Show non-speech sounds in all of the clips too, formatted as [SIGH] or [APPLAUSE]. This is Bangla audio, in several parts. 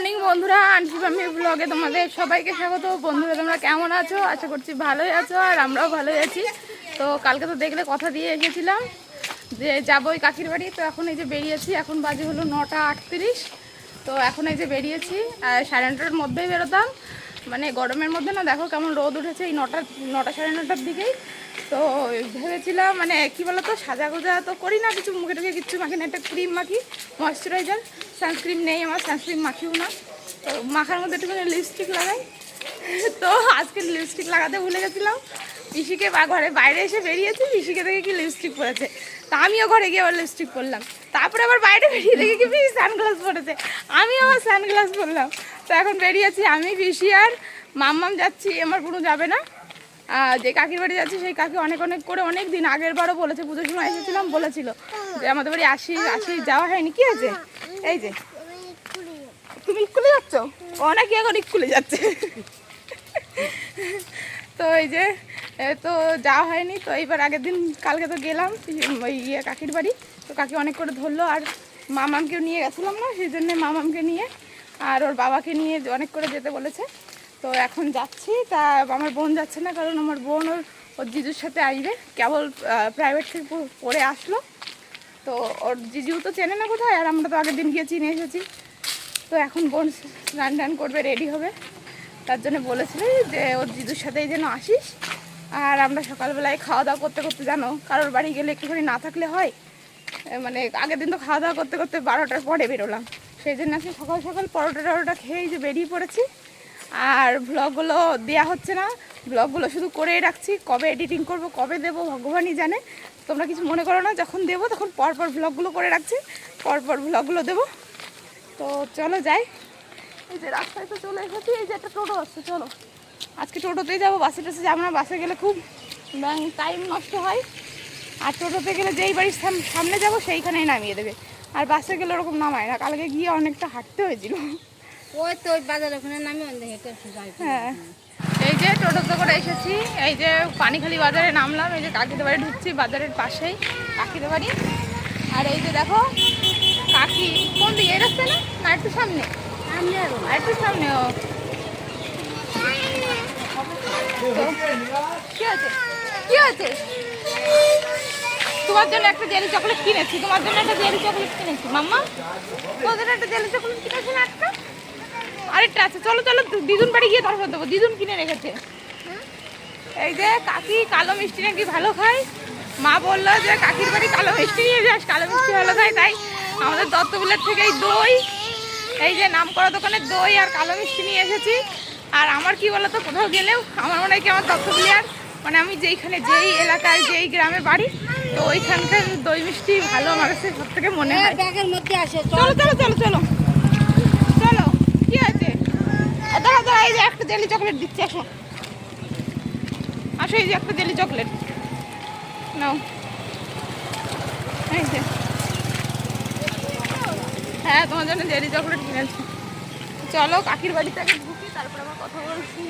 মর্নিং বন্ধুরা আমি ব্লগে তোমাদের সবাইকে স্বাগত। বন্ধুরা, তোমরা কেমন আছো? আশা করছি ভালোই আছো আর আমরাও ভালোই আছি। তো কালকে তো দেখলে কথা দিয়ে এসেছিলাম যে যাব ওই কাকির বাড়ি। তো এখন এই যে বেরিয়েছি, এখন বাজে হলো নটা আটত্রিশ। তো এখন এই যে বেরিয়েছি আর সাড়ে নটার মধ্যেই বেরোতাম। মানে গরমের মধ্যে না দেখো কেমন রোদ উঠেছে এই নটা নটা সাড়ে নটার দিকেই। তো ভেবেছিলাম মানে কি বলতো সাজা গোজা তো করি না, কিছু মুখে টুখে কিচ্ছু মাখি না, একটা ক্রিম মাখি ময়শ্চারাইজার সানস্ক্রিন নেই আমার সানস্ক্রিন মাখিও না। তো মাখার মধ্যে একটুখানি লিপস্টিক লাগাই। তো আজকে লিপস্টিক লাগাতে ভুলে গেছিলাম। পিসিকে বা ঘরে বাইরে এসে বেরিয়েছি পিসিকে দেখে কি লিপস্টিক পরেছে। তা আমিও ঘরে গিয়ে আবার লিপস্টিক পরলাম। তারপরে আবার বাইরে বেরিয়ে দেখে কি পিসি সানগ্লাস পরেছে। আমি আবার সানগ্লাস পরলাম। তো এখন বেরিয়েছি আমি, পিসি আর মাম্মাম যাচ্ছি, আমার কোনো যাবে না। যে কাকির বাড়ি যাচ্ছি, সেই কাকি অনেক অনেক করে অনেক দিন আগের বারও বলেছে, পুজোর সময় এসেছিলাম, বলেছিল যে আমাদের বাড়ি আসি আসি, যাওয়া হয়নি, কি আছে এই যে। তুমি স্কুলে যাচ্ছ? ও নাকি এখন স্কুলে যাচ্ছে। তো এই যে তো যাওয়া হয়নি, তো এইবার আগের দিন, কালকে তো গেলাম, ওই ইয়ে কাকির বাড়ি। তো কাকি অনেক করে ধরলো, আর মামামকেও নিয়ে গেছিলাম না, সেই জন্যে মামামকে নিয়ে, আর ওর বাবাকে নিয়ে অনেক করে যেতে বলেছে। তো এখন যাচ্ছি, তা আমার বোন যাচ্ছে না, কারণ আমার বোন ওর ওর জিজুর সাথে আসবে কেবল প্রাইভেট থেকে পড়ে আসলো। তো ওর জিজু তো চেনে না কোথায়, আর আমরা তো আগের দিন গিয়ে চিনে এসেছি। তো এখন বোন স্নান টান করবে রেডি হবে। তার জন্য বলেছিল যে, ওর জিজুর সাথেই যেন আসিস। আর আমরা সকালবেলায় খাওয়া দাওয়া করতে করতে জানো, কারোর বাড়ি গেলে একটুখানি না থাকলে হয়। মানে আগের দিন তো খাওয়া দাওয়া করতে করতে বারোটার পরে বেরোলাম। সেই জন্য আজকে সকাল সকাল পরোটা টরোটা খেয়েই যে বেরিয়ে পড়েছি। আর ব্লগগুলো দেওয়া হচ্ছে না। ব্লগগুলো শুধু করেই রাখছি। কবে এডিটিং করব, কবে দেব, ভগবানই জানে। তোমরা কিছু মনে করো না, যখন দেবো তখন পরপর ব্লগগুলো করে রাখছি। পরপর ব্লগগুলো দেবো। তো চলো যাই। এই যে রাস্তায় তো চলে এসেছি, এই যে একটা টোটো আসছে, চলো। আজকে টোটোতেই যাব বাসে টাসে যাব না। বাসে গেলে খুব টাইম নষ্ট হয়। আর টোটোতে গেলে যেই বাড়ির সাম- সামনে যাব সেইখানেই নামিয়ে দেবে। আর বাসে গেলে ওরকম নামায় না। কালকে গিয়ে অনেকটা হাঁটতে হয়েছিল। ওই তো ওই বাজার ওখানে নামে অন্ধ হেঁটে একটু হ্যাঁ। এই যে টোটোতে করে এসেছি এই যে পানিখালি বাজারে নামলাম এই যে কাকিদের বাড়ি ঢুকছি বাজারের পাশেই কাকিদের বাড়ি। আর এই যে দেখো কাকি কোন দিকে? রাস্তা না? না একটু সামনে? আমি আর আর একটু সামনে ও। তো, কি আছে কি আছে তোমার জন্য একটা জেলি চকলেট কিনেছি। তোমার জন্য একটা জেলি চকলেট কিনেছি। মাম্মা, তোদের একটা জেলি চকলেট কিনেছি না একটা? আরেকটা আছে। চলো চলো, দিদুন বাড়ি গিয়ে তারপর দেবো। দিদুন কিনে রেখেছে। এই যে কাকি কালো মিষ্টি নাকি ভালো খায়? মা বলল যে, কাকির বাড়ি কালো মিষ্টি নিয়ে যাস। কালো মিষ্টি ভালো খায়। তাই আমাদের দত্তবিলের থেকে এই দই, এই যে নাম করা দোকানের দই আর কালো মিষ্টি নিয়ে এসেছি। আর আমার কি বলতো, কোথাও গেলেও আমার মনে হয় কি আমার দত্তবিলিয়ার মানে আমি যেইখানে যেই এলাকায়, যেই গ্রামে বাড়ি তো ওইখানকার দই মিষ্টি ভালো আমার কাছে সব থেকে মনে হয় ব্যাগের মধ্যে আসে চলো। চলো চলো চলো চলো। কি আছে দাঁড়া দাঁড়া এই যে একটা জেলি চকলেট দিচ্ছি আসো। আসো এই যে একটা জেলি চকলেট। নাও। এই যে। হ্যাঁ তোমার জন্য জেলি চকলেট কিনেছি। চলো কাকির বাড়িতে আগে ঢুকি তারপর আবার কথা বলছি।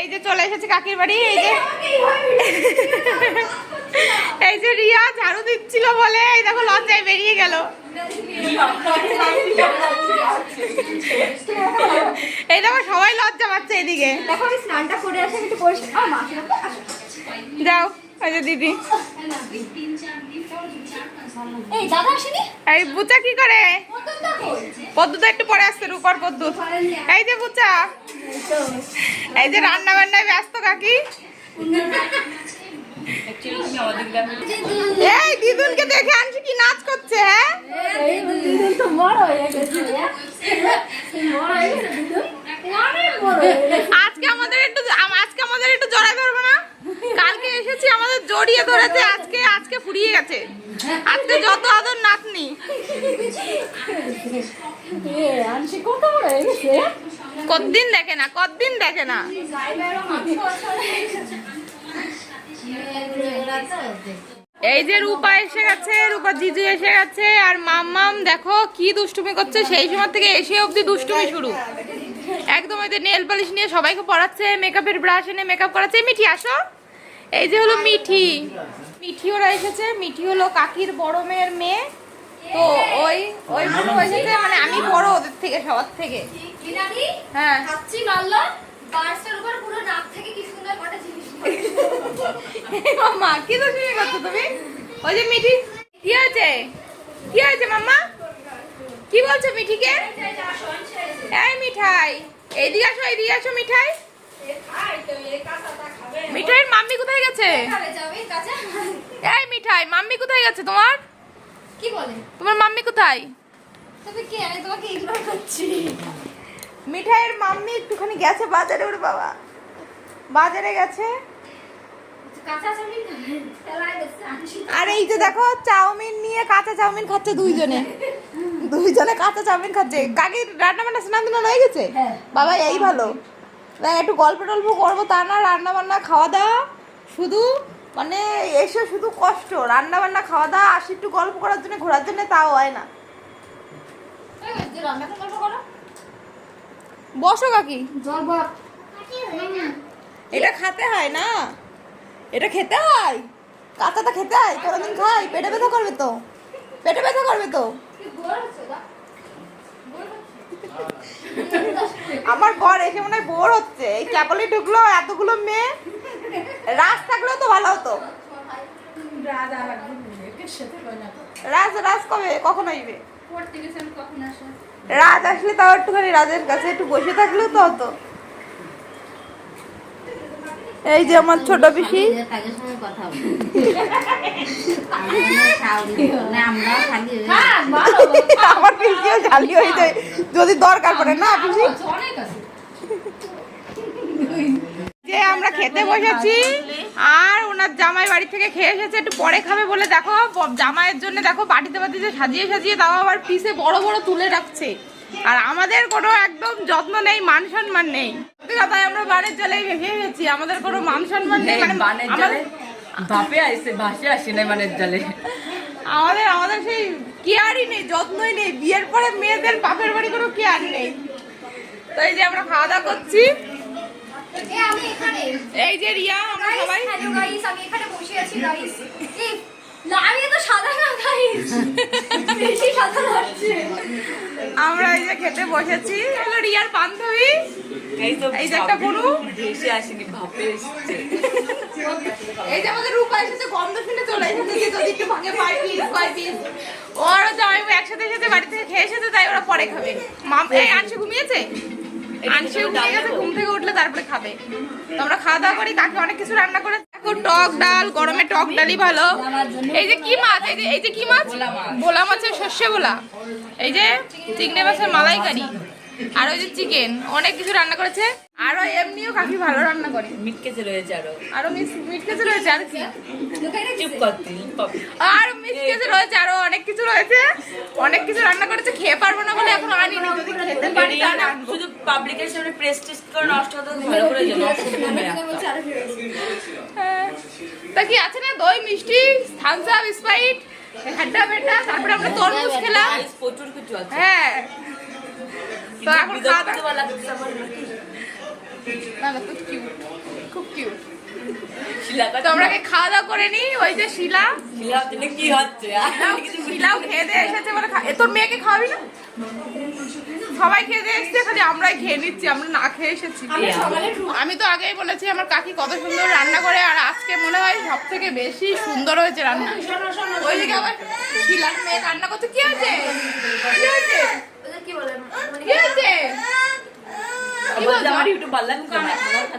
এই যে চলে এসেছে কাকির বাড়ি এই যে। এই যে রিয়া ঝাড়ু দিচ্ছিল বলে এই দেখো লজ্জায় বেরিয়ে গেল। এই দেখো সবাই লজ্জা পাচ্ছে এদিকে। দেখো আমি স্নানটা করে আসি একটু পরিষ্কার যাও এই যে দিদি। এই দাদা আসেনি? এই বুচা কি করে? পদ্মুতা একটু পরে আসছে রূপার পদ্মুত এই যে বুচা। এই যে রান্না বান্নায় ব্যস্ত কাকি। এই দিদুনকে দেখে আনছি কি নাচ করছে হ্যাঁ? আজকে আমাদের একটু আজকে আমাদের একটু জড়াই ধরবো না? কালকে এসেছি, আমাদের জড়িয়ে ধরেছে, আজকে আজকে ফুরিয়ে গেছে। আজকে যত আদর নাতনি। কতদিন দেখে না, কতদিন দেখে না। এই যে রূপা এসে গেছে, রূপা জিজু এসে গেছে, আর মাম্মাম, দেখো কি দুষ্টুমি করছে, সেই সময় থেকে এসে অবধি দুষ্টুমি শুরু। একদম এদের নেল পালিশ নিয়ে সবাইকে পড়াচ্ছে মেকআপের ব্রাশ এনে মেকআপ করাচ্ছে। মিঠি, আসো। এই যে হলো মিঠি। মিঠি ওরা এসেছে মিঠি হলো কাকির বড় মেয়ের মেয়ে। তো ওই ওই বুড়ো এসেছে মানে আমি বড় ওদের থেকে সবার থেকে। হ্যাঁ। খাচ্ছি মারলো বার্সের উপর পুরো নাক থেকে কি সুন্দর কটা জিনিস মাম্মা কি তো শুনে করছ তুমি? ওই যে মিঠি কি হয়েছে? কি হয়েছে মাম্মা? কি বলছো মিঠিকে? এই মিঠাই এইদিকে আসো এইদিকে আসো মিঠাই। মিঠাইয়ের মাম্মি কোথায় গেছে? এই মিঠাই মাম্মি কোথায় গেছে তোমার? কি বলে? তোমার মাম্মি কোথায়? মিঠাইয়ের মাম্মি একটুখানি গেছে বাজারে ওর বাবা। বাজারে গেছে। আর এই যে দেখো চাউমিন নিয়ে কাঁচা চাউমিন খাচ্ছে দুইজনে। দুইজনে কাঁচা চাউমিন খাচ্ছে। কাকির রান্না বান্না স্নান হয়ে গেছে? হ্যাঁ। বাবা এই ভালো। দেখ একটু গল্প টল্প করব তা না রান্না বান্না খাওয়া দাওয়া শুধু মানে এসে শুধু কষ্ট। রান্না বান্না খাওয়া দাওয়া আসি একটু গল্প করার জন্য ঘোরার জন্য তাও হয় না। বসো কাকি। জল এটা খেতে হয় না। এটা খেতে হয়? কাঁচাটা খেতে হয়? কোনোদিন খাই? পেটে ব্যথা করবে তো? পেটে ব্যথা করবে তো কি বোর হচ্ছে দা বোর আমার ঘর এসে মনে হয় বোর হচ্ছে। এই চাপলে ঢুকলো এতগুলো মেয়ে। রাজ থাকলেও তো ভালো হতো। রাজ রাজ কবে? কখন আসবে? পড়তে গেছেন কখন আসে রাজ আসলে তাও একটুখানি রাজের কাছে একটু বসে থাকলেও তো হতো। এই যে আমার ছোট পিসি। আমার পিসিও জালি হয়ে যায় যদি দরকার পড়ে, না, পিসি? আমরা খেতে বসেছি, আর ওনার জামাই বাড়ি থেকে খেয়ে এসেছে, একটু পরে খাবে বলে দেখো। জামাইয়ের জন্য দেখো, বাটিতে বাটিতে সাজিয়ে সাজিয়ে তাও আবার পিসে বড় বড় তুলে রাখছে। আর আমাদের কোনো একদম যত্ন নেই মান সম্মান নেই। কথাই আমরা বানের জলে ভেসে গেছি। আমাদের কোনো মান সম্মান নেই মানে বানের জলে ভাপে আইসে ভাসে আসি নাই বানের জলে। আমাদের আমাদের সেই কেয়ারই নেই যত্নই নেই। বিয়ের পরে মেয়েদের বাপের বাড়ি কোনো কেয়ার নেই। তো এই যে আমরা খাওয়া দাওয়া করছি। এ আমি এখানে। এই যে রিয়া আমরা সবাই হ্যালো গাইস আমি এখানে বসে আছি গাইস এই তো সাদা না গাইস বেশি সাদা লাগছে। আমরা এই যে খেতে বসেছি হলো রিয়ার বান্ধবী। এই যে একটা গরু। আসেনি ভাপে এসছে। এই যে আমাদের রূপা এসেছে গন্ধ শুনে চলে এসেছে যে যদি একটু ভাগে পাই পিস কয় পিস ওরা জামাই একসাথে এসেছে বাড়ি থেকে খেয়ে এসেছে তাই ওরা পরে খাবে। মাম এই আনসি ঘুমিয়েছে? গেছে ঘুম থেকে উঠলে তারপরে খাবে। তো আমরা খাওয়া দাওয়া করি কাকে অনেক কিছু রান্না করে টক ডাল, গরমে টক ডালই ভালো। এই যে কি মাছ? এই যে এই যে কি মাছ? ভোলা মাছের সর্ষে ভোলা। এই যে চিংড়ি মাছের মালাইকারি। আর ওই যে চিকেন অনেক কিছু রান্না করেছে। আরও এমনিও কাকি ভালো রান্না করে। মিটকে চলে হয়েছে আরও। আরও মিস মিট কেসে রয়েছে আর কি। চুপ করতে আর মিস কেসে রয়েছে আরও অনেক কিছু রয়েছে। অনেক কিছু রান্না করেছে খেয়ে পারব না বলে এখন আনিনি। যদি খেতে পারি তাহলে শুধু পাবলিকের সামনে প্রেস টেস্ট করে নষ্ট হতে ভালো করে হ্যাঁ। তা কি আছে না? দই মিষ্টি থামস আপ স্প্রাইট ঠান্ডা বেটা তারপরে আমরা তরমুজ খেলাম। প্রচুর কিছু আছে। হ্যাঁ। তো এখন খাওয়া দাওয়া- বলা লাগছে আমার নাকি। না না খুব কিউট খুব কিউট শিলাটা কি খাওয়া দাওয়া করে নি? ওই যে শিলা? কি হচ্ছে? শিলাও খেয়ে দিয়ে এসেছে তোর মেয়েকে খাওয়াবি না? সবাই খেয়ে দিয়ে এসছে খালি আমরাই খেয়ে নিচ্ছি আমরা না খেয়ে এসেছি। আমি তো আগেই বলেছি আমার কাকি কত সুন্দর রান্না করে আর আজকে মনে হয় সব থেকে বেশি সুন্দর হয়েছে রান্না। ওইদিকে আবার শিলার মেয়ে রান্না করতে কি হয়েছে? কি হয়েছে? কি হয়েছে? বলছে আমার ইউটিউব ভালো লাগছে না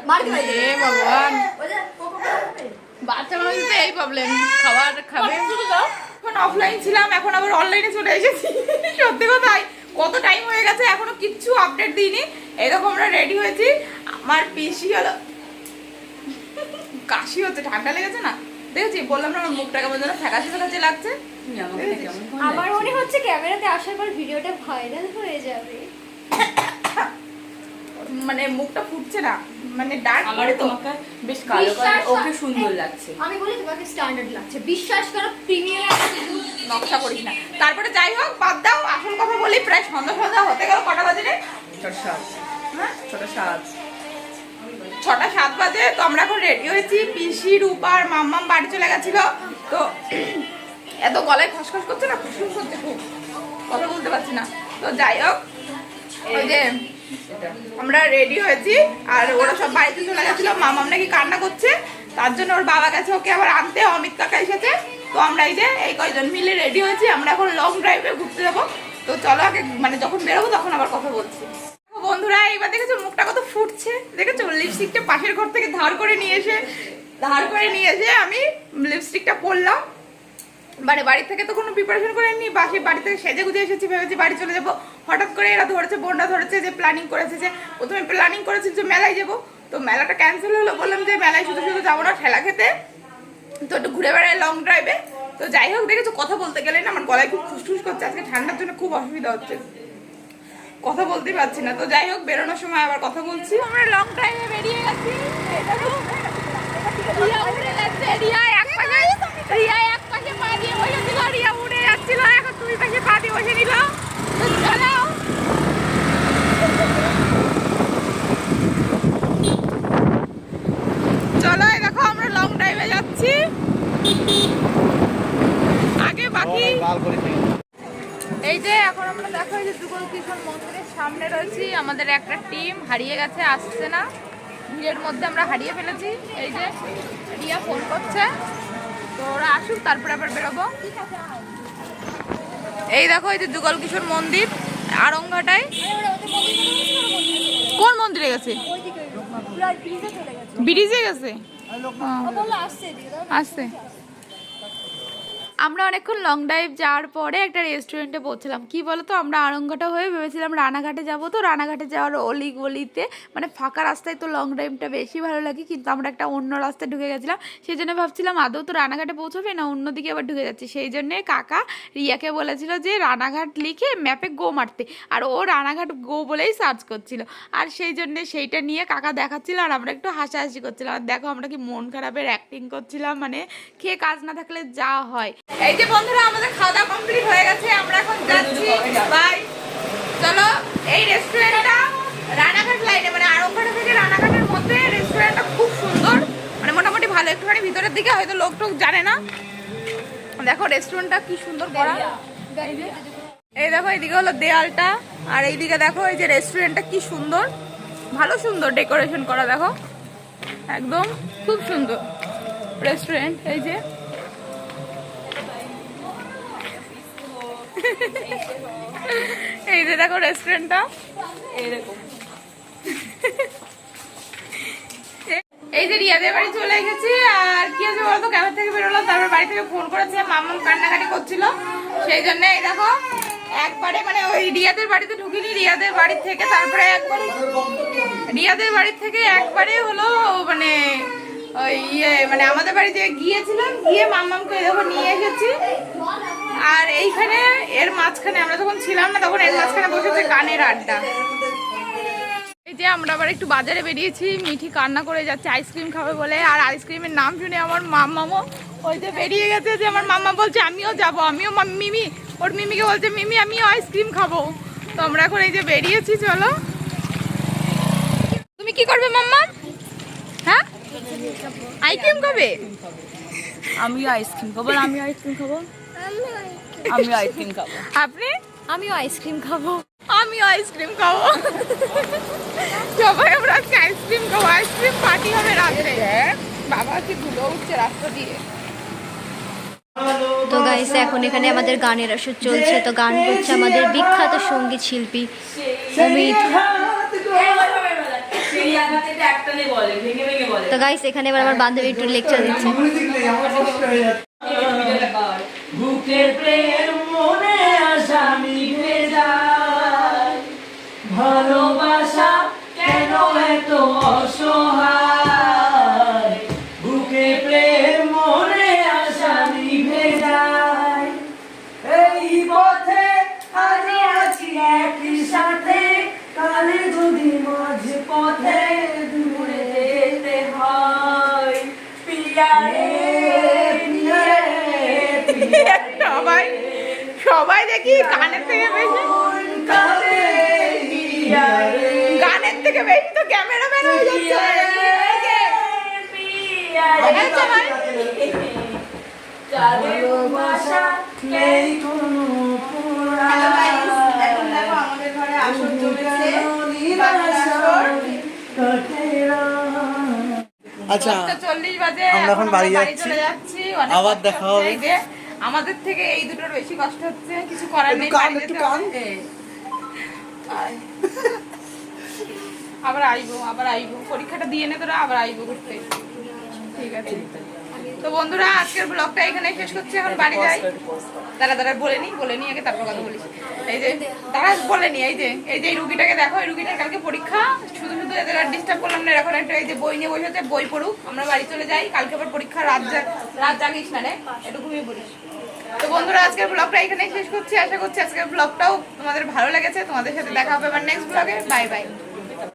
মার কি বাইরে এ ভগবান খাবে বাচ্চা মানুষের তো এই প্রবলেম খাবার খাবে এখন অফলাইন ছিলাম এখন আবার অনলাইনে চলে এসেছি। সত্যি কথাই। কত টাইম হয়ে গেছে এখনও কিচ্ছু আপডেট দিইনি। এরকম আমরা রেডি হয়েছি। আমার পিসি হলো কাশি হচ্ছে ঠান্ডা লেগেছে না? দেখেছি বললাম না আমার মুখটা কেমন যেন ফ্যাকাশে ফ্যাকাশে লাগছে। আমার মনে হচ্ছে ক্যামেরাতে আসার পর ভিডিওটা ভাইরাল হয়ে যাবে। [LAUGHS] মানে মুখটা ফুটছে না মানে ডার্ক আমারও তোমাকে বেশ কালো কালো ওকে সুন্দর লাগছে। আমি বলি তোমাকে স্ট্যান্ডার্ড লাগছে। বিশ্বাস করো প্রিমিয়ার নকশা করিস না। তারপরে যাই হোক বাদ দাও আসল কথা বলি প্রায় সন্ধ্যা সন্ধ্যা হতে গেল কটা বাজে রে? ছোট সাজ হ্যাঁ? ছোট সাজ ছটা সাত বাজে তো আমরা এখন রেডি হয়েছি। পিসি রূপার মাম্মাম বাড়ি চলে গেছিল। তো [CLEARS THROAT] এত গলায় খসখস করছে না? খুশখুস করছে খুব। কথা বলতে পারছি না। তো যাই হোক ওই যে আমরা রেডি হয়েছি, আর ওরা সব বাড়িতে চলে গেছিল। মামাম নাকি কান্না করছে, তার জন্য ওর বাবা গেছে, ওকে আবার আনতে, অমিত কাকা এসেছে। তো আমরা এই যে, এই কয়জন মিলে রেডি হয়েছি, আমরা এখন লং ড্রাইভে ঘুরতে যাব। তো চলো আগে মানে যখন বেরোবো তখন আবার কথা বলছি। বন্ধুরা, এইবার দেখেছ মুখটা কত ফুটছে? দেখেছ? লিপস্টিকটা পাশের ঘর থেকে ধার করে নিয়ে এসে, ধার করে নিয়ে এসে আমি লিপস্টিকটা পরলাম। মানে বাড়ি থেকে তো কোনো প্রিপারেশন করে নি বাসে বাড়ি থেকে সেজে গুজে এসেছি, ভেবেছি বাড়ি চলে যাব। হঠাৎ করে এরা ধরেছে, বোনরা ধরেছে যে প্ল্যানিং করেছে যে, প্রথমে প্ল্যানিং করেছি যে মেলায় যাব। তো মেলাটা ক্যান্সেল হলো, বললাম যে মেলায় শুধু শুধু যাব না, ঠেলা খেতে। তো একটু ঘুরে বেড়াই লং ড্রাইভে তো যাই হোক, দেখেছ, কথা বলতে গেলে না, আমার গলায় খুব ফুসফুস করছে, আজকে ঠান্ডার জন্য খুব অসুবিধা হচ্ছে। কথা বলতে পারছি না। তো যাই হোক, বেরোনোর সময় আবার কথা বলছি। আমরা লং ড্রাইভে বেরিয়ে গেছি এই দেখো, রিয়া উড়ে যাচ্ছে, রিয়া এক পাশে- রিয়া এক পাশে পা দিয়ে বসেছিল, রিয়া উড়ে যাচ্ছিল, এখন দুই পাশে পা দিয়ে বসে নিল। তো চলো। চলো এই দেখো আমরা লং ড্রাইভে যাচ্ছি আগে বাকি এই যে এখন আমরা দেখো এই যে যুগল কিশোর মন্দিরের সামনে রয়েছি আমাদের একটা টিম হারিয়ে গেছে আসছে না। ভিড়ের মধ্যে আমরা হারিয়ে ফেলেছি। এই যে রিয়া ফোন করছে। তো ওরা আসুক তারপরে আবার বেরোবো। এই দেখো এই যে যুগল কিশোর মন্দির আরংঘাটায় কোন মন্দিরে গেছে? ব্রিজে গেছে। আসছে। আমরা অনেকক্ষণ লং ড্রাইভ যাওয়ার পরে একটা রেস্টুরেন্টে পৌঁছলাম কি বলতো, আমরা আরঙ্গাটা হয়ে ভেবেছিলাম রানাঘাটে যাব তো, রানাঘাটে যাওয়ার অলি গলিতে মানে ফাঁকা রাস্তায় তো লং ড্রাইভটা বেশি ভালো লাগে, কিন্তু আমরা একটা অন্য রাস্তায় ঢুকে গেছিলাম সেই জন্য ভাবছিলাম, আদৌ তো রানাঘাটে পৌঁছবে না অন্যদিকে আবার ঢুকে যাচ্ছে? সেই জন্যে কাকা রিয়াকে বলেছিল যে, রানাঘাট লিখে ম্যাপে গো মারতে। আর ও রানাঘাট গো বলেই সার্চ করছিল। আর সেই জন্যে সেইটা নিয়ে কাকা দেখাচ্ছিল আর আমরা একটু হাসাহাসি করছিলাম। আর দেখো আমরা কি মন খারাপের অ্যাক্টিং করছিলাম মানে খেয়ে কাজ না থাকলে যা হয়। এই যে বন্ধুরা, আমাদের খাওয়া দাওয়া কমপ্লিট হয়ে গেছে, আমরা এখন যাচ্ছি বাই চলো, এই রেস্টুরেন্টটা রানাঘাট লাইনে মানে আরবঘাটা থেকে রানাঘাটের মধ্যে রেস্টুরেন্টটা খুব সুন্দর। মানে মোটামুটি ভালো, একটুখানি ভিতরের দিকে, হয়তো লোক টোক জানে না। দেখো রেস্টুরেন্টটা কি সুন্দর করা। এই দেখো এইদিকে হলো দেয়ালটা, আর এইদিকে দেখো, এই যে রেস্টুরেন্টটা কি সুন্দর। ভালো সুন্দর ডেকোরেশন করা, দেখো। একদম খুব সুন্দর রেস্টুরেন্ট এই যে। এই যে দেখো রেস্টুরেন্টটা এইরকম। এই যে রিয়াদের বাড়ি চলে গেছি আর কি আছে বলতো ক্যামেরা থেকে বেরোলাম তারপর বাড়ি থেকে ফোন করেছে মামা কান্নাকাটি করছিল। সেই জন্য এই দেখো একবারে মানে ওই রিয়াদের বাড়িতে ঢুকিনি রিয়াদের বাড়ি থেকে তারপরে একবারে রিয়াদের বাড়ি থেকে একবারে হলো মানে ওই ইয়ে মানে আমাদের বাড়িতে গিয়েছিলাম গিয়ে মাম্মামকে এই দেখো নিয়ে এসেছি। আর এইখানে এর মাঝখানে আমরা যখন ছিলাম না, তখন এর মাঝখানে বসেছে গানের আড্ডা। এই যে আমরা আবার একটু বাজারে বেরিয়েছি, মিঠি কান্না করে যাচ্ছে, আইসক্রিম খাবে বলে। আর আইসক্রিমের নাম শুনে আমার মাম্মামও ওই যে বেরিয়ে গেছে যে আমার মাম্মা বলছে, আমিও যাব, আমিও মিমি, ওর মিমিকে বলছে, মিমি, আমিও আইসক্রিম খাব। তো আমরা এখন এই যে বেরিয়েছি, চলো। তুমি কি করবে মাম্মা? হ্যাঁ? আইসক্রিম খাবে? আমি আইসক্রিম খাব আমি আইসক্রিম খাব। আমি আইসক্রিম খাব। আপনি? আমিও আইসক্রিম খাব। আমিও আইসক্রিম খাব। সবাই আমরা আজকে আইসক্রিম খাব আইসক্রিম পার্টি হবে রাত্রে। বাবা কি ধুলো উঠছে রাস্তা দিয়ে। তো গাইস এখন এখানে আমাদের গানের আসর চলছে। তো গান করছে আমাদের বিখ্যাত সংগীত শিল্পী অমিত তো গাইস এখানে এবার আমার বান্ধবী একটু লেকচার দিচ্ছে। প্রেম মনে আশা মিটে ভালোবাসা কেন এত অসহায়? সবাই দেখি গানের থেকে বেশি গানের থেকে বেশি তো ক্যামেরাম্যান হয়ে যাচ্ছে কাটে রাত? আচ্ছা চল্লিশ বাজে আমরা এখন বাড়ি যাচ্ছি। আবার দেখা। হবে। আমাদের থেকে এই দুটোর বেশি কষ্ট হচ্ছে কিছু করার নেই। আবার আইবো আবার আইবো। পরীক্ষাটা দিয়ে নে তোরা আবার আইবো ঘুরতে। ঠিক আছে। তো বন্ধুরা আজকের ব্লগটা এখানে শেষ করছি এখন বাড়ি যাই। দাঁড়া দাঁড়া বলে নি বলে নি আগে তারপর কথা বলিস। এই যে দাঁড়া বলে নি এই যে এই যে এই রুগীটাকে দেখো এই রুগীটার কালকে পরীক্ষা। শুধু শুধু এদের আর ডিস্টার্ব করলাম না এখন একটা এই যে বই নিয়ে বসে বই পড়ুক। আমরা বাড়ি চলে যাই কালকে আবার পরীক্ষা রাত রাত জাগিস না রে একটু ঘুমিয়ে পড়িস তো বন্ধুরা, আজকের ব্লগটা এখানেই শেষ করছি। আশা করছি আজকের ব্লগটাও তোমাদের ভালো লেগেছে। তোমাদের সাথে দেখা হবে আবার নেক্সট ব্লগে বাই বাই